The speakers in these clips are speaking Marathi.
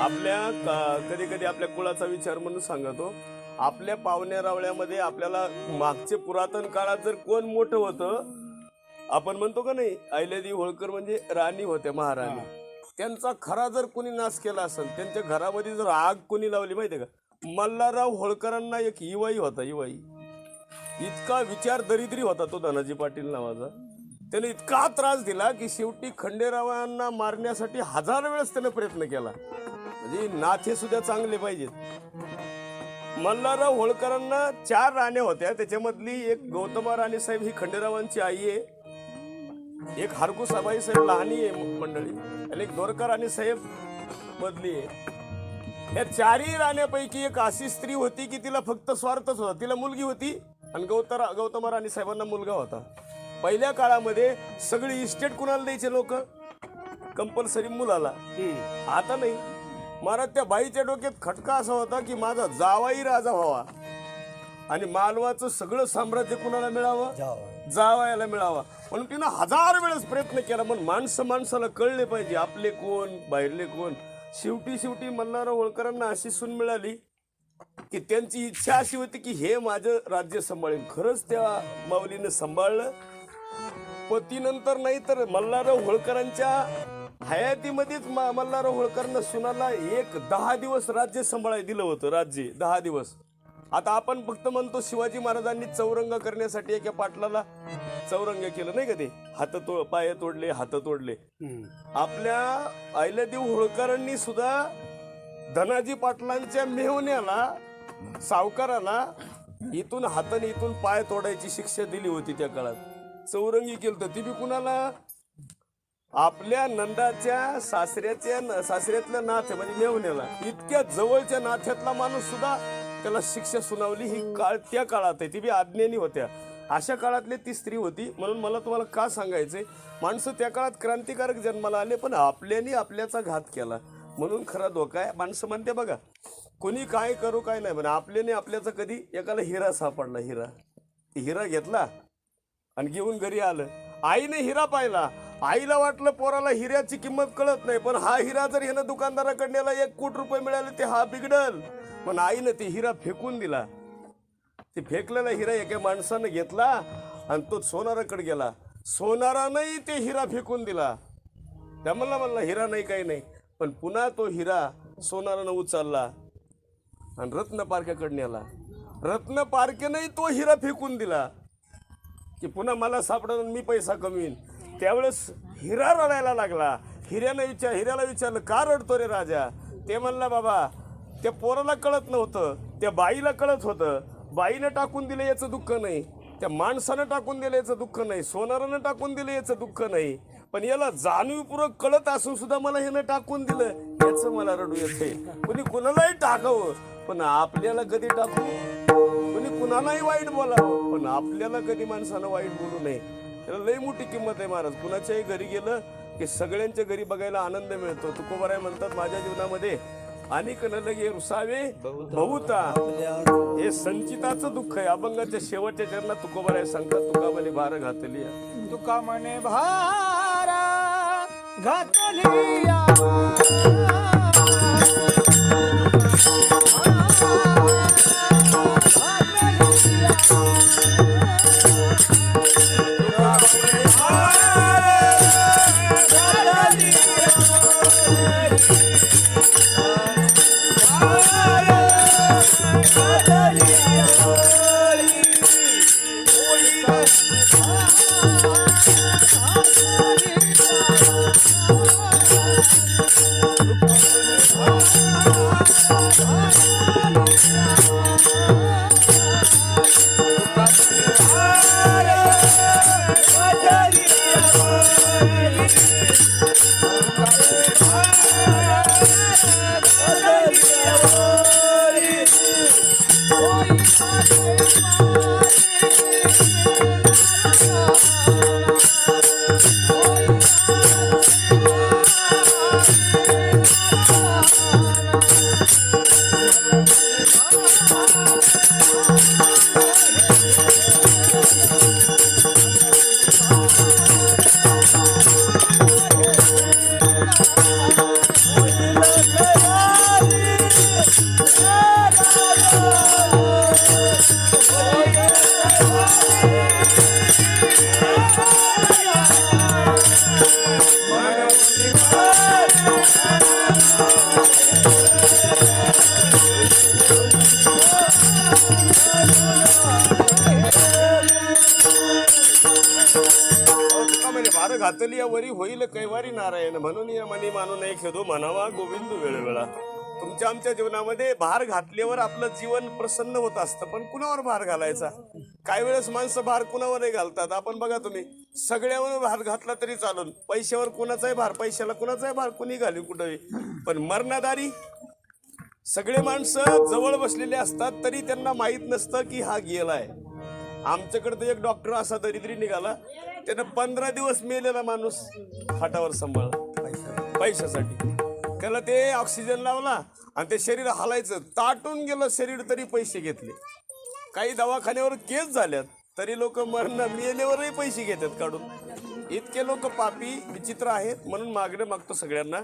आपल्या कधी कधी आपल्या कुळाचा विचार म्हणून सांगतो. आपल्या पाहुण्या रावळ्यामध्ये आपल्याला मागचे पुरातन काळात जर कोण मोठं होतं आपण म्हणतो का नाही अहिल्यादेवी होळकर म्हणजे राणी होत्या महाराणी. त्यांचा खरा जर कोणी नाश केला असेल त्यांच्या घरामध्ये जर आग कोणी लावली माहितीये का? मल्हारराव होळकरांना एक इवाई होता इवाई. इतका विचार दरिद्री होता तो धनाजी पाटील नावाचा. त्याने इतका त्रास दिला की शेवटी खंडेरावांना मारण्यासाठी हजार वेळेस त्याने प्रयत्न केला. म्हणजे नाथे सुद्धा चांगले पाहिजेत. मल्हारराव होळकरांना चार राण्या होत्या. त्याच्यामधली एक गौतमा राणे साहेब ही खंडेरावांची आई आहे. एक हारकू साबाई साहेब लहानी आहे मंडळी. आणि एक दोरका राणे साहेब मधली आहे. या चारही राण्यापैकी एक अशी स्त्री होती की तिला फक्त स्वार्थच होता. तिला मुलगी होती आणि गौतरा गौतम राणी साहेबांना मुलगा होता. पहिल्या काळामध्ये सगळी इस्टेट कुणाला द्यायचे लोक? कंपल्सरी मुलाला. आता नाही. महाराज त्या बाईच्या डोक्यात खटका असा होता की माझा जावाई राजा व्हावा. आणि मालवाचं सगळं साम्राज्य कुणाला मिळावं? जावायला मिळावा. म्हणून तिनं हजार वेळेस प्रयत्न केला पण माणसं माणसाला कळले पाहिजे आपले कोण बाहेरले कोण. शेवटी शेवटी मल्हारराव होळकरांना अशी सून मिळाली की त्यांची इच्छा अशी होती की हे माझं राज्य सांभाळेल खरंच त्या माऊलीनं सांभाळलं. पतीनंतर नाही तर मल्हारराव होळकरांच्या हयातीमध्येच मल्हारराव होळकरांना सुनाला एक दहा दिवस राज्य सांभाळायला दिलं होतं राज्य. दहा दिवस. आता आपण फक्त म्हणतो शिवाजी महाराजांनी चौरंग करण्यासाठी एका पाटलाला चौरंग केलं नाही का ते? हात तो पाय तोडले हात तोडले. आपल्या अहिल्यादेव होळकरांनी सुद्धा धनाजी पाटलांच्या मेहण्याला सावकाराला इथून हाताने इथून पाय तोडायची शिक्षा दिली होती त्या काळात. चौरंगी केलं ती बी कुणाला? आपल्या नंदाच्या सासऱ्याच्या सासऱ्यातल्या नाथ म्हणजे मेवण्याला. इतक्या जवळच्या नाथ्यातला माणूस सुद्धा त्याला शिक्षा सुनावली ही काळ त्या काळात आहे. ती बी आज्ञानी होत्या. अशा काळातली ती स्त्री होती. म्हणून मला तुम्हाला का सांगायचंय? माणसं त्या काळात क्रांतिकारक जन्माला आले पण आपल्यानी आपल्याचा घात केला. म्हणून खरा धोका आहे. माणसं म्हणते बघा कोणी काय करू काय नाही. म्हणा आपल्याने आपल्याचा कधी एकाला हिरा सापडला. हिरा. हिरा घेतला? आणि घेऊन घरी आलं. आईने हिरा पाहिला. आईला वाटलं पोराला हिऱ्याची किंमत कळत नाही पण हा हिरा जर ह्यानं दुकानदाराकडण्याला एक कोटी रुपये मिळाले ते हा बिघडल. पण आईनं ते हिरा फेकून दिला. ते फेकलेला हिरा एका माणसानं घेतला आणि तो सोनाराकडे गेला. सोनारानंही ते हिरा फेकून दिला. त्या म्हणला म्हणला हिरा नाही काही नाही. पण पुन्हा तो हिरा सोनारानं उचलला आणि रत्न पारख्याकडे नेला रत्न पारखेनंही तो हिरा फेकून दिला. की पुन्हा मला सापडून मी पैसा कमवीन. त्यावेळेस हिरा रडायला लागला. हिऱ्यानं विचार हिऱ्याला विचारलं का रडतो रे राजा? ते म्हणला बाबा त्या पोराला कळत नव्हतं. त्या बाईला कळत होतं. बाईनं टाकून दिलं याचं दुःख नाही. त्या माणसानं टाकून दिलं याचं दुःख नाही. सोनारानं टाकून दिलं याचं दुःख नाही. पण याला जाणीवपूर्वक कळत असून सुद्धा मला ह्यानं टाकून दिलं. याचं मला रडू येते कुणी कुणालाही टाकावं. पण आपल्याला कधी टाकू? कुणालाही वाईट बोलावं. पण आपल्याला कधी माणसानं वाईट बोलू नये. त्याला लई मोठी किंमत आहे महाराज. कुणाच्याही घरी गेलं की सगळ्यांच्या घरी बघायला आनंद मिळतो. तुकोबाराय म्हणतात माझ्या जीवनामध्ये अनेक न लगे रुसावे. बहुता. हे संचिताचं दुःख आहे. अभंगाच्या शेवटच्या चरणात तुकोबाराय सांगतात तुका म्हणे भार घातली तुका म्हणे भार घातली Thank you. वरी होईल कैवारी नारायण. म्हणून या मनी मानू नाही खेदो म्हणावा गोविंद वेळोवेळा. तुमच्या आमच्या जीवनामध्ये भार घातल्यावर आपलं जीवन प्रसन्न होत असतं पण कुणावर भार घालायचा? काही वेळेस माणसं भार कुणावरही घालतात? आपण बघा तुम्ही सगळ्यावर भार घातला तरी चालून पैशावर कुणाचाही भार पैशाला कुणाचाही भार कुणी घालू कुठंही? पण मरणादारी सगळे माणसं जवळ बसलेले असतात तरी त्यांना माहीत नसतं की हा गेलाय. आमच्याकडे तर एक डॉक्टर असा दरिद्री निघाला. त्यानं पंधरा दिवस मेलेला माणूस खाटावर सांभाळला. पैशासाठी. त्याला ते ऑक्सिजन लावला आणि ते शरीर हालायचं. ताटून गेलं शरीर तरी पैसे घेतले. काही दवाखान्यावर केस झाल्यात तरी लोक मरण मेल्यावरही पैसे घेतात काढून. इतके लोक पापी विचित्र आहेत म्हणून मागणं मागतो सगळ्यांना.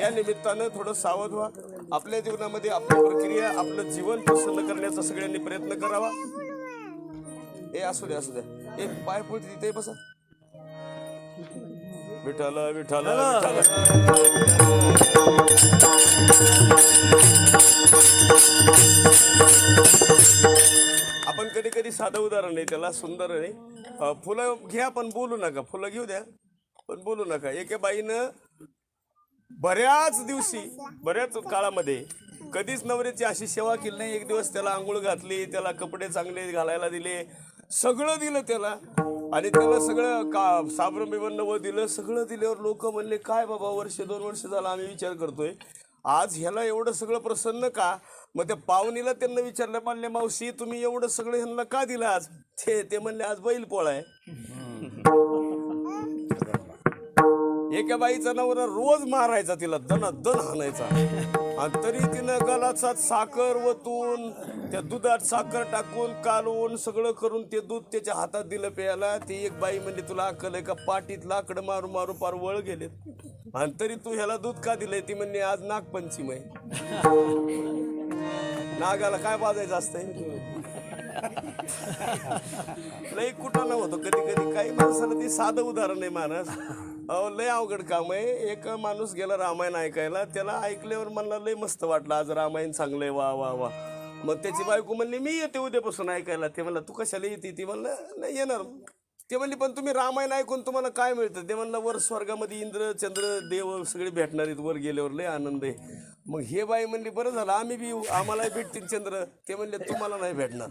या निमित्तानं थोडं सावध व्हा. आपल्या जीवनामध्ये आपली प्रक्रिया आपलं जीवन प्रसन्न करण्याचा सगळ्यांनी प्रयत्न करावा. ए असू द्या असू द्या ए पाय पुढे तिथे बसा. विठाला विठाला विठाला आपण कधी कधी साधं उदाहरण आहे त्याला सुंदर आहे. अं, फुलं घ्या पण बोलू नका. फुलं घेऊ द्या पण बोलू नका. एके बाईनं बऱ्याच दिवशी बऱ्याच काळामध्ये कधीच नवऱ्याची अशी सेवा केली नाही. एक दिवस त्याला आंघोळ घातली त्याला कपडे चांगले घालायला दिले सगळं दिलं त्याला. आणि त्याला सगळं का साबण बिबन व दिलं सगळं दिल्यावर लोक म्हणले काय बाबा वर्ष दोन वर्ष झालं आम्ही विचार करतोय. आज ह्याला एवढं सगळं प्रसन्न का? मग त्या पाहुणीला त्यांना विचारलं म्हणले मावशी तुम्ही एवढं सगळं ह्यांना का दिलं आज? ते ते म्हणले आज बैल पोळा आहे. एका बाईचा नवरा रोज मारायचा तिला दना दन हाणायचा. आणि तरी तिनं गलाचा साखर वतून त्या दुधात साखर टाकून कालवून सगळं करून ते दूध त्याच्या हातात दिलं प्यायला. ती एक बाई म्हणजे तुला अक्कल आहे का? पाटीत लाकडं मारू मारू पार वळ गेलेत. आणि तरी तू ह्याला दूध का दिलंय? ती म्हणजे आज नागपंचमी आहे. नागाला काय वाजायचं असतंय? लई कुठं होतो कधी कधी. काही माणसाला ती साधं उदाहरण आहे माणस अहो लय अवघड काम आहे. एक माणूस गेला रामायण ऐकायला त्याला ऐकल्यावर मला लय मस्त वाटलं आज रामायण चांगलंय वा वा वा. मग त्याची बायको म्हणली मी येते उद्यापासून ऐकायला. ते म्हणलं तू कशाला येते? ती म्हणलं नाही येणार. ते म्हणली पण तुम्ही रामायण ऐकून तुम्हाला काय मिळतं? ते म्हणलं वर स्वर्गामध्ये इंद्र चंद्र देव सगळे भेटणार आहेत वर गेल्यावर लय आनंद आहे. मग हे बाई म्हणली बरं झालं आम्ही बी येऊ आम्हालाही भेटतील चंद्र. ते म्हणले तुम्हाला नाही भेटणार.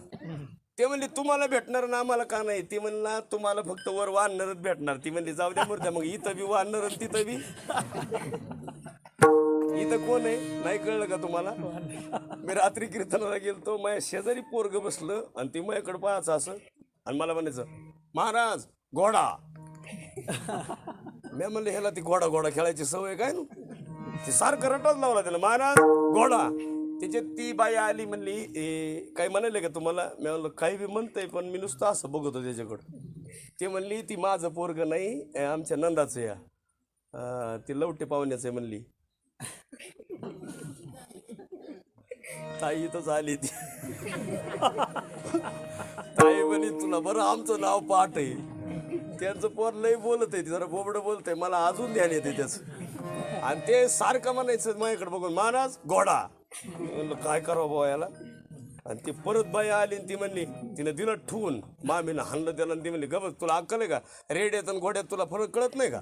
ते म्हणले तुम्हाला भेटणार ना आम्हाला का नाही? ती म्हणला तुम्हाला फक्त वर वानरच भेटणार. ती म्हणली जाऊ द्या मूर्त्या मग इथं बी वानर तिथं बी. इथं कोण आहे? नाही कळलं का तुम्हाला? मी रात्री कीर्तनाला गेलतो माझ्या शेजारी पोरग बसलं आणि ती माझ्याकडे पाहायचं असं आणि मला म्हणायचं महाराज घोडा. मी म्हणलं ह्याला ती घोडा घोडा खेळायची सवय काय ना? ते सारखं रटाच लावला त्याला महाराज घोडा. त्याच्यात ती बाई आली म्हणली "ए, काय म्हणाले का तुम्हाला? मी म्हणलं काही बी म्हणतंय पण मी नुसतं असं बघतो त्याच्याकडं. ते म्हणली ती माझं पोरग नाही आमच्या नंदाचं या. ती लवटे पाहुण्याचं आहे म्हणली. ताई इथंच आली ती. ताई म्हणे तुला बरं आमचं नाव पाठ आहे. त्यांचं पोर लय बोलत आहे ती जरा बोबडं बोलत आहे मला अजून ध्यान येते त्याचं. आणि ते सारखं म्हणायचं माझ्याकडे बघून महाराज घोडा. म्हणलं काय करावं बाबा याला? आणि ती परत बाई आली आणि ती म्हणली तिनं दिलं ठेवून. मामीनं हाणलं त्याला आणि ती म्हणली गबत तुला अक्कल आहे का? रेड्यात आणि घोड्यात तुला फरक कळत नाही का?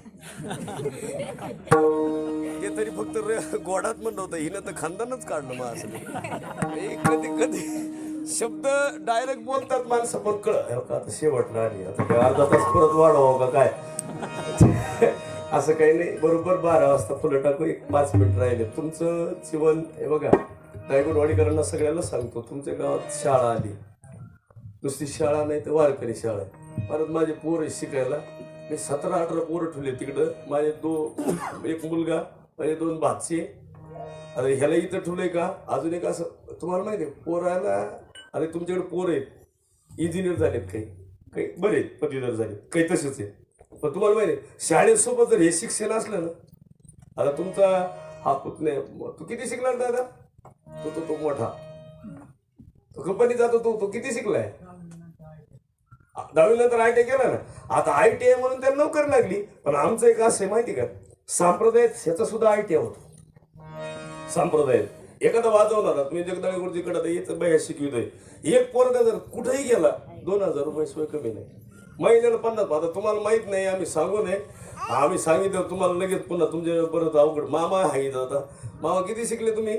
ते तरी फक्त रे- घोडात म्हणलं होतं हिनं तर खानदानच काढलं मग असं हे कधी कधी शब्द डायरेक्ट बोलतात माणसं पण कळत शेवटला आली? आता अर्धा तास परत वाढवा का काय? असं काही नाही. बरोबर बारा वाजता फुलं टाकू एक पाच मिनिट राहिले. तुमचं जीवन हे बघा दायगुडवाडीकरांना सगळ्यांना सांगतो तुमच्या गावात शाळा आली. दुसरी शाळा नाही तर वारकरी शाळा परत माझे पोर शिकायला. मी सतरा अठरा पोरं ठेवले तिकडं. माझे दो एक मुलगा माझे दोन भाचे. अरे ह्याला इथं ठेवलंय का? अजून एक असं तुम्हाला माहिती आहे पोराला अरे तुमच्याकडे पोर आहेत. इंजिनियर झालेत काही. काही बरे आहेत पदवीधर झाले काही तसेच आहेत. पण तुम्हाला माहिती आहे शाळेसोबत जर हे शिक्षण असलं ना आता तुमचा हा पुतणे तू किती शिकला दादा? तो तो तो मोठा. तो कंपनी जातो तो तो किती शिकलाय? दहावी नंतर आय टी केला ना. आता आय टी आय म्हणून त्याला नोकरी लागली पण आमचं एक असं आहे माहिती का? सांप्रदायात ह्याचा सुद्धा आय टी आय होतो. सांप्रदायात एखादा वाजवला ना तुम्ही जगदाळे गुरुजीकडे आता याचं बाया शिकवितोय. एक पोरगा जर कुठेही गेला दोन हजार रुपये सोय कमी नाही. महिन्याला पन्नास आता तुम्हाला माहीत नाही आम्ही सांगू नये. आम्ही सांगितलं तुम्हाला लगेच पुन्हा तुमच्या परत अवघड मामा आहे आता. मामा किती शिकले तुम्ही?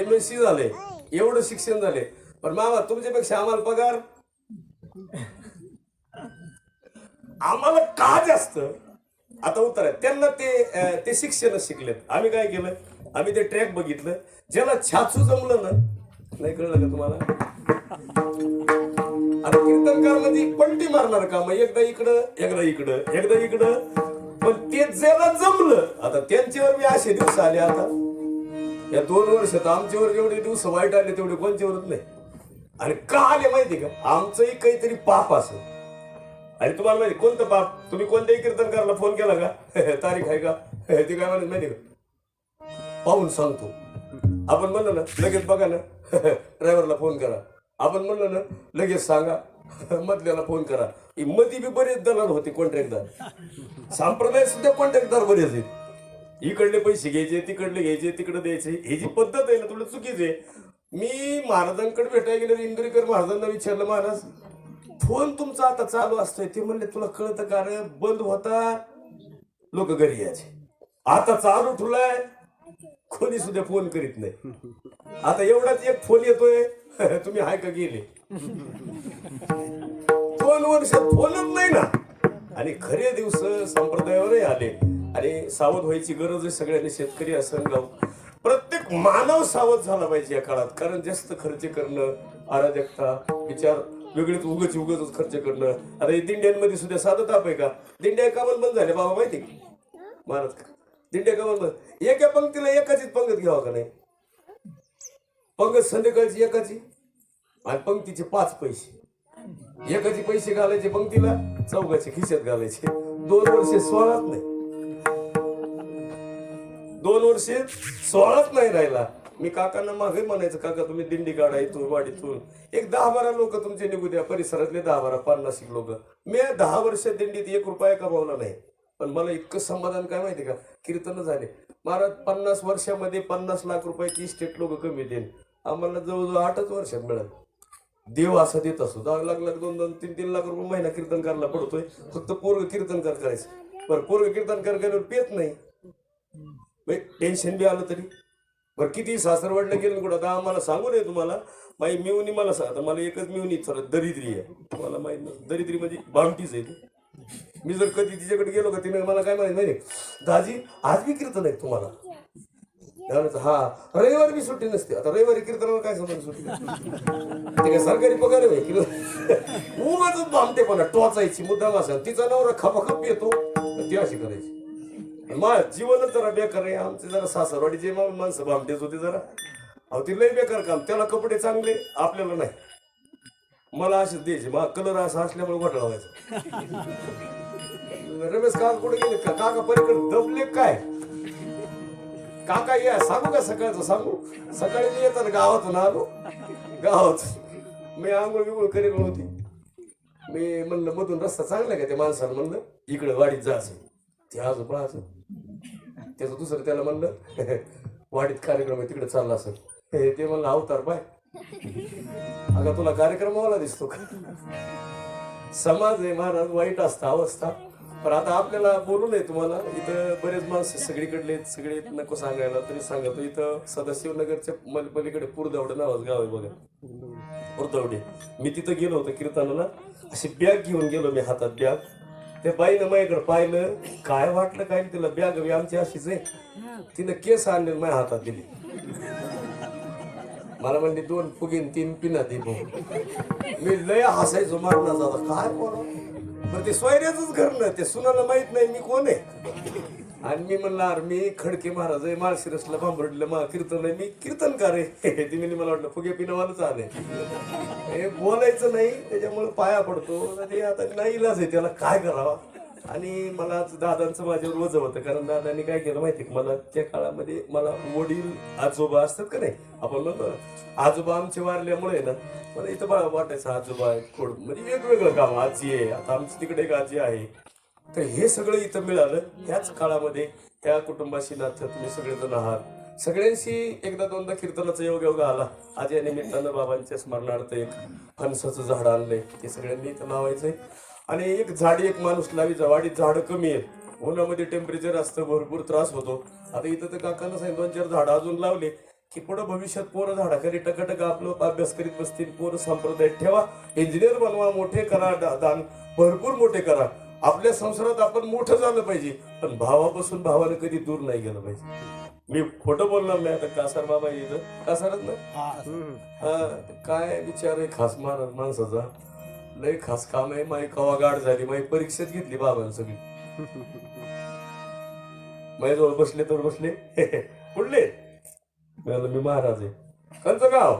एम एस सी झाले. एवढं शिक्षण झाले. पण मामा तुमच्यापेक्षा आम्हाला पगार? आम्हाला का जास्त? आता उत्तर आहे. त्यांना ते ते शिक्षणच शिकलेत. आम्ही काय केलं? आम्ही ते ट्रॅक बघितलं. ज्याला छाचू जमलं ना नाही कळलं का तुम्हाला? कीर्तनकार पलटी मारणार का? मग एकदा इकडं एकदा इकडं एकदा इकडं. पण ते ज्याला जमलं आता त्यांच्यावर मी असे दिवस आले आता. या दोन वर्षात आमच्यावर जेवढे दिवस वाईट आले तेवढे कोणच्यावरच नाही. आणि का आले माहिती का? आमचंही काहीतरी पाप असं. आणि तुम्हाला माहिती कोणतं पाप? तुम्ही कोणत्याही कीर्तनकाराला फोन केला का? तारीख आहे का? ती काय म्हणत माहिती का? पाहून सांगतो. आपण म्हणलं ना लगेच बघा ना. ड्रायव्हरला फोन करा. आपण म्हणलं ना लगेच सांगा. मधल्याला फोन करा. ही मधी बी बरेच दलाल होते कॉन्ट्रॅक्टदार संप्रदाय सुद्धा कॉन्ट्रॅक्टदार बरेच आहेत. इकडले पैसे घ्यायचे तिकडले घ्यायचे तिकडे द्यायचे. ही जी पद्धत आहे ना थोडं चुकीची आहे. मी महाराजांकडे भेटायला गेल्यावर इंदुरीकर महाराजांना विचारलं महाराज फोन तुमचा आता चालू असतोय. ते म्हणले तुला कळतं का रे? बंद होता लोक घरी यायचे. आता चालू ठुलाय कोणी सुद्धा फोन करीत नाही. आता एवढाच एक फोन येतोय तुम्ही हाय का गेले? दोन वर्षात फोनच नाही ना. आणि खरे दिवस संप्रदायावरही आले. आणि सावध व्हायची गरज आहे सगळ्यांनी शेतकरी असं गाव. प्रत्येक मानव सावध झाला पाहिजे या काळात. कारण जास्त खर्च करणं अराजकता विचार वेगळेच उगच उगच खर्च करणं. आता दिंड्यांमध्ये सुद्धा साधं ताप आहे का? दिंड्या का बंद झाल्या बाबा माहिती का? महाराज दिंड्या का एका पंक्तीला एकाचीच पंगत घ्यावा का नाही? पंगत संध्याकाळची एकाची आणि पंक्तीचे पाच पैसे. एकाचे पैसे घालायचे पंक्तीला चौघाचे खिशात घालायचे. दोन वर्षे सोळाच नाही. दोन वर्षे सोळाच नाही राहिला. मी काकांना मागे म्हणायचं काका तुम्ही दिंडी काढा इथून वाडीतून. एक दहा बारा लोक तुमचे निघू द्या. परिसरातले दहा बारा पन्नास लोक. मी दहा वर्ष दिंडीत एक रुपया कमावला नाही. पण मला इतकं समाधान काय माहिती का? कीर्तन झाले. महाराज पन्नास वर्षामध्ये पन्नास लाख रुपयाची स्टेट लोक कमी देईल आम्हाला जवळजवळ आठच वर्षात मिळाल. देव असा देत असतो दहा लाख लाख दोन दोन तीन तीन लाख रुपये महिना कीर्तनकारला पडतोय. फक्त पोरग कीर्तनकार करायचं. बरं पोरग कीर्तनकार केल्यावर पेत नाही. टेन्शन बी आलं तरी. बरं किती सासरवाडला गेलं कुठं? आता आम्हाला सांगू नये तुम्हाला. माई मिवनी मला सांग आता मला एकच मिवनी दरिद्री आहे. तुम्हाला माहीत नाही दरिद्री म्हणजे भामटीच आहे ती. मी जर कधी तिच्याकडे गेलो का तिने मला काय माहिती नाही दाजी आज मी कीर्तन आहे तुम्हाला. हा रविवारी बी सुट्टी नसते. आता रविवारी कीर्तनाला काय समजा सुट्टी ते काय सरकारी पगार आहे की उगाच पण टोचायची मुद्दाम असा तिचा नवरा खपाखप येतो ती अशी करायची. मा जीवनच जरा बेकार आहे. आमचे जरा सासरवाडीचे जे माणसं भामटेच होते जरा. अहो ती लय बेकार काम. त्याला कपडे चांगले आपल्याला नाही. मला असेच द्यायचे. मा कलर असा असल्यामुळे घोटाळा व्हायचा. रमेश काका कुठे गेले? का काका पलीकडे दबले काय? काका या सांगू का सकाळचं? सांगू? सकाळी मी येताना गावातून आलो. गावात मी आंघोळ बिंघोळ करेल होती. मी म्हणलं मधून रस्ता चांगला का त्या माणसाला म्हणलं इकडे वाडीत जायचं ते अजून पळायचं त्याचं दुसरं त्याला म्हणलं वाडीत कार्यक्रम आहे तिकडे चालला असेल हे ते म्हणलं अवतार बाय अगं तुला कार्यक्रमावाला दिसतो का? समाज आहे महाराज वाईट असता अवस्था. पण आता आपल्याला बोलू नये तुम्हाला. इथं बरेच माणसं सगळीकडले सगळे नको सांगायला तरी सांगतो. इथं सदाशिवनगरच्या मल- पलीकडे पुरदवडे नावाचं गाव आहे बघा. पुरदवडे. मी तिथं गेलो होतो कीर्तनाला. अशी बॅग घेऊन गेलो मी हातात बॅग. त्या बाईनं माझ्याकडे पाहिलं. काय वाटलं काय तिला बॅग आमची अशीच आहे. तिनं केस आणले माझ्या हातात दिली. मला म्हणली दोन फुगीन तीन पिना दे भाऊ. मी लय हसायचो मारणार जाता काय बोला ते सोयऱ्याच घर ना ते सुनाला माहीत नाही मी कोण आहे. आणि मी म्हणणार मी खडके महाराज आहे माळशिरसला भांबरडलं मा कीर्तन आहे मी कीर्तनकार आहे. ती मला वाटलं फुगे पिनावालाच आले हे बोलायचं नाही त्याच्यामुळे पाया पडतो. आणि आता नाही इलाज आहे त्याला काय करावा? आणि मला दादांचं माझ्यावर वजन होतं. कारण दादांनी काय केलं माहिती मला त्या काळामध्ये मला वडील आजोबा असतात का नाही? आपण म्हणतो ना, आजोबा आमचे वारल्यामुळे ना मला इथं बाळा वाटायचं आजोबा आहे, खोड म्हणजे वेगवेगळं गाव आजी आहे आता आमची तिकडे एक आजी आहे. तर हे सगळं इथं मिळालं. त्याच काळामध्ये त्या कुटुंबाशी नातं तुम्ही सगळेजण आहात. सगळ्यांशी एकदा दोनदा कीर्तनाचा योग योग आला. आज या निमित्तानं बाबांच्या स्मरणार्थ एक फणसाचं झाड आणलंय. ते सगळ्यांनी इथं लावायचंय. आणि एक झाडी एक माणूस लावी वाडीत झाडं कमी आहेत उन्हामध्ये टेम्परेचर असतं भरपूर त्रास होतो. आता इथं तर काकांना सांगितलं दोन चार झाडं अजून लावले. की पुढे भविष्यात पोरं झाडाखाली टकाटक आपलं अभ्यास करीत बसतील. पोरं संप्रदायात ठेवा. इंजिनियर बनवा मोठे करा दान. भरपूर मोठे करा. आपल्या संसारात आपण मोठं झालं पाहिजे. पण भावापासून भावानं कधी दूर नाही गेलं पाहिजे. मी खोटं बोलणार नाही आता कासार बाबा इथं. कासारच ना? हा काय विचार आहे खास महाराज माणसाचा? लय खास काम आहे माई कवा गाठ झाली माई परीक्षेत घेतली बाबानं सगळी. माझ्या जवळ बसले तर बसले. कुठले? मी म्हणलं, मी महाराज आहे. कंच गाव?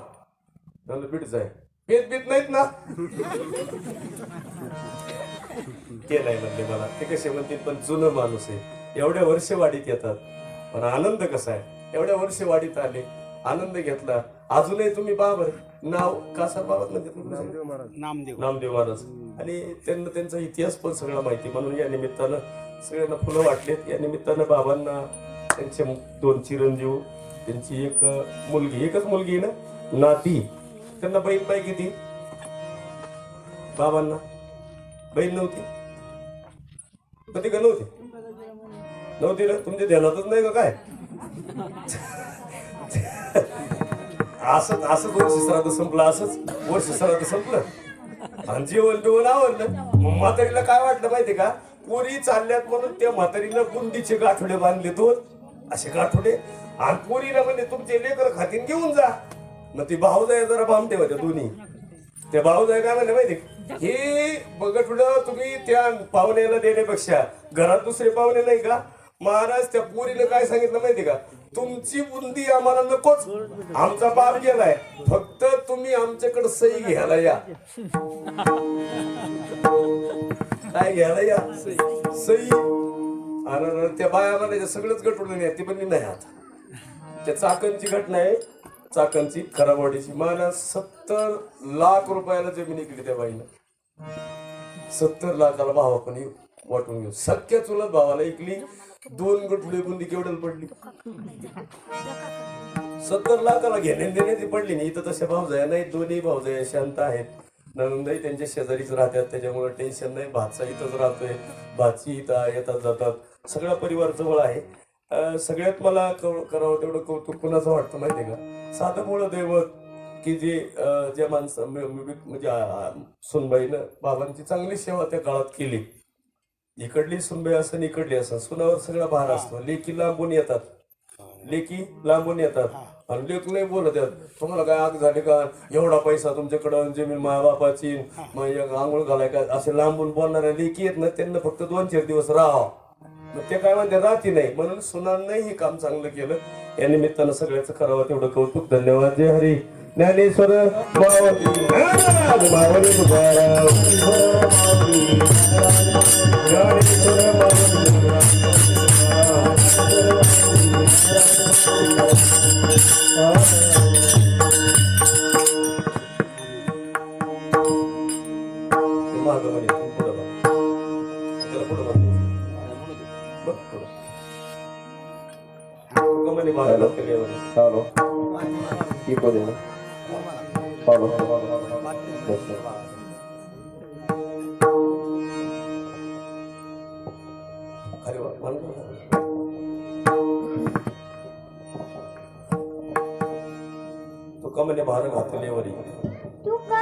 म्हणलं बीडच आहे. पेत बीत नाहीत ना? ते नाही म्हणले मला. ते कसे म्हणतील पण जुनं माणूस आहे. एवढ्या वर्ष वाढीत येतात. पण आनंद कसा आहे? एवढ्या वर्ष वाढीत आले आनंद घेतला. अजूनही तुम्ही बाबर नाव कासा बाबा म्हणजे तुमचं? नामदेव नामदेव. महाराज. आणि त्यांना त्यांचा इतिहास पण सगळा माहिती म्हणून या निमित्तानं सगळ्यांना फुलं वाटलेत. या निमित्तानं बाबांना त्यांचे दोन चिरंजीव त्यांची एक मुलगी एकच मुलगी ना? नाती. त्यांना बहीण बाई किती? बाबांना. बहीण नव्हती? कधी का नव्हती? नऊ दिलं तुमच्या ध्यानातच नाही का काय? असंच असंच वर्ष श्राद्ध संपलं असंच वर्ष श्राद्ध संपलं. आणि जेवण बिवण आवडलं मग म्हातारीला काय वाटलं माहितीये का? पोरी चालल्यात म्हणून त्या म्हातारीला गुंडीचे गाठोडे बांधले दोन. असे गाठोडे. आणि पोरीला म्हणजे तुमचे लेकर खातीन घेऊन जा. मग ती भाऊजाई जरा भामटे होत्या दोन्ही. त्या भाऊजाई काय म्हणले माहिती हे बघ तुम्ही त्या पाहुण्याला देण्यापेक्षा घरात दुसरे पाहुणे नाही का? महाराज त्या पोरीनं काय सांगितलं माहिती का? तुमची बुंदी आम्हाला नकोच. आमचा बाप गेलाय. फक्त तुम्ही आमच्याकडे सही घ्यायला या. काय घ्यायला या? सही. अरे त्या बाया म्हणायच्या सगळंच गटवलं नाही ती पण नाही आता. त्या चाकणची घटना आहे. चाकणची खराबवाडीची. महाराज सत्तर लाख रुपयाला जमीन इकली त्या बाईनं. सत्तर लाखाला भावा पण वाटून घेऊ सख्या चुलत भावाला इकली. दोन गटुडे बुंदी केवढ्याला पडली? सत्तर लाखाला घेण्या देण्याची पडली नाही. इथं तशा भावजाया नाही दोन्ही भावजाया शांत आहेत. नंदही त्यांच्या शेजारीच राहतात. त्याच्यामुळे टेन्शन नाही. भातचा इथंच राहतोय. भाची इथं येतात जातात. सगळा परिवार जवळ आहे. सगळ्यात मला करावं तेवढं कौतुक कुणाचं वाटतं माहितीये का? साधं मुळं दैवत की जे ज्या माणसं म्हणजे, म्हणजे सुनबाईनं बाबांची चांगली सेवा त्या काळात केली. इकडली सुनबाई असं इकडली असं. सुनावर सगळा भार असतो. लेकी लांबून येतात. लेकी लांबून येतात. आणि लेख नाही बोलत आहेत. तुम्हाला काय आग झाली का? एवढा पैसा तुमच्याकडं जमीन मायबापाची. आंघोळ घालाय का? असे लांबून बोलणाऱ्या लेकी आहेत ना त्यांना फक्त दोन चार दिवस राहावं मग ते काय म्हणते? राहती नाही. म्हणून सुनांनाही हे काम चांगलं केलं. या निमित्तानं सगळ्याचं करावं तेवढं कौतुक. धन्यवाद. जय हरी. ज्ञानेश्वर मावली मावली तुकाराम ज्ञानेश्वर मावली मागं म्हणे, तू पुढं बघ. त्याला पुढं बघ. बघ पुढं. तू म्हणे मागं लक्ष द्यावं. Halo. Tipo de. तुका म्हणे भार घातलेवरी. तुका